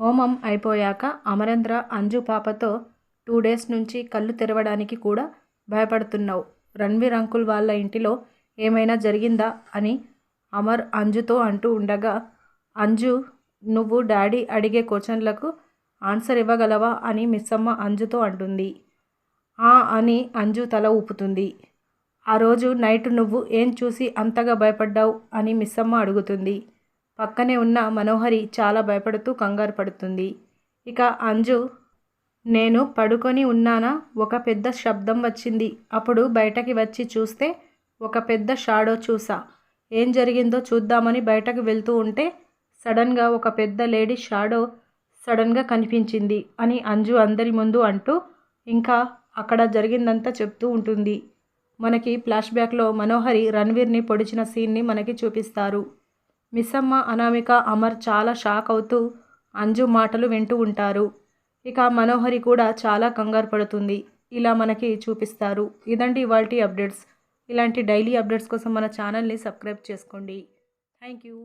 హోమం అయిపోయాక అమరేంద్ర అంజు పాపతో టూ డేస్ నుంచి కళ్ళు తెరవడానికి కూడా భయపడుతున్నావు. రణ్వీర్ అంకుల్ వాళ్ళ ఇంటిలో ఏమైనా జరిగిందా? అని అమర్ అంజుతో అంటూ ఉండగా అంజు నువ్వు డాడీ అడిగే క్వశ్చన్లకు ఆన్సర్ ఇవ్వగలవా? అని మిస్సమ్మ అంజుతో అంటుంది. ఆ అని అంజు తల ఊపుతుంది. ఆ రోజు నైట్ నువ్వు ఏం చూసి అంతగా భయపడ్డావు? అని మిస్సమ్మ అడుగుతుంది. పక్కనే ఉన్న మనోహరి చాలా భయపడుతూ కంగారు పడుతుంది. ఇక అంజు నేను పడుకొని ఉన్నానా? ఒక పెద్ద శబ్దం వచ్చింది. అప్పుడు బయటకి వచ్చి చూస్తే ఒక పెద్ద షాడో చూసా. ఏం జరిగిందో చూద్దామని బయటకు వెళ్తూ ఉంటే సడన్గా ఒక పెద్ద లేడీ షాడో సడన్గా కనిపించింది అని అంజు అందరి ముందు అంటూ ఇంకా అక్కడ జరిగిందంతా చెప్తూ ఉంటుంది. మనకి ఫ్లాష్ బ్యాక్లో మనోహరి రణ్వీర్ని పొడిచిన సీన్ని మనకి చూపిస్తారు. మిస్సమ్మ అనామిక అమర్ చాలా షాక్ అవుతూ అంజు మాటలు వింటూ ఉంటారు. ఇక మనోహరి కూడా చాలా కంగారు పడుతుంది. ఇలా మనకి చూపిస్తారు. ఇదండి ఇవాల్టి అప్డేట్స్. ఇలాంటి డైలీ అప్డేట్స్ కోసం మన ఛానల్ని సబ్స్క్రైబ్ చేసుకోండి. Thank you.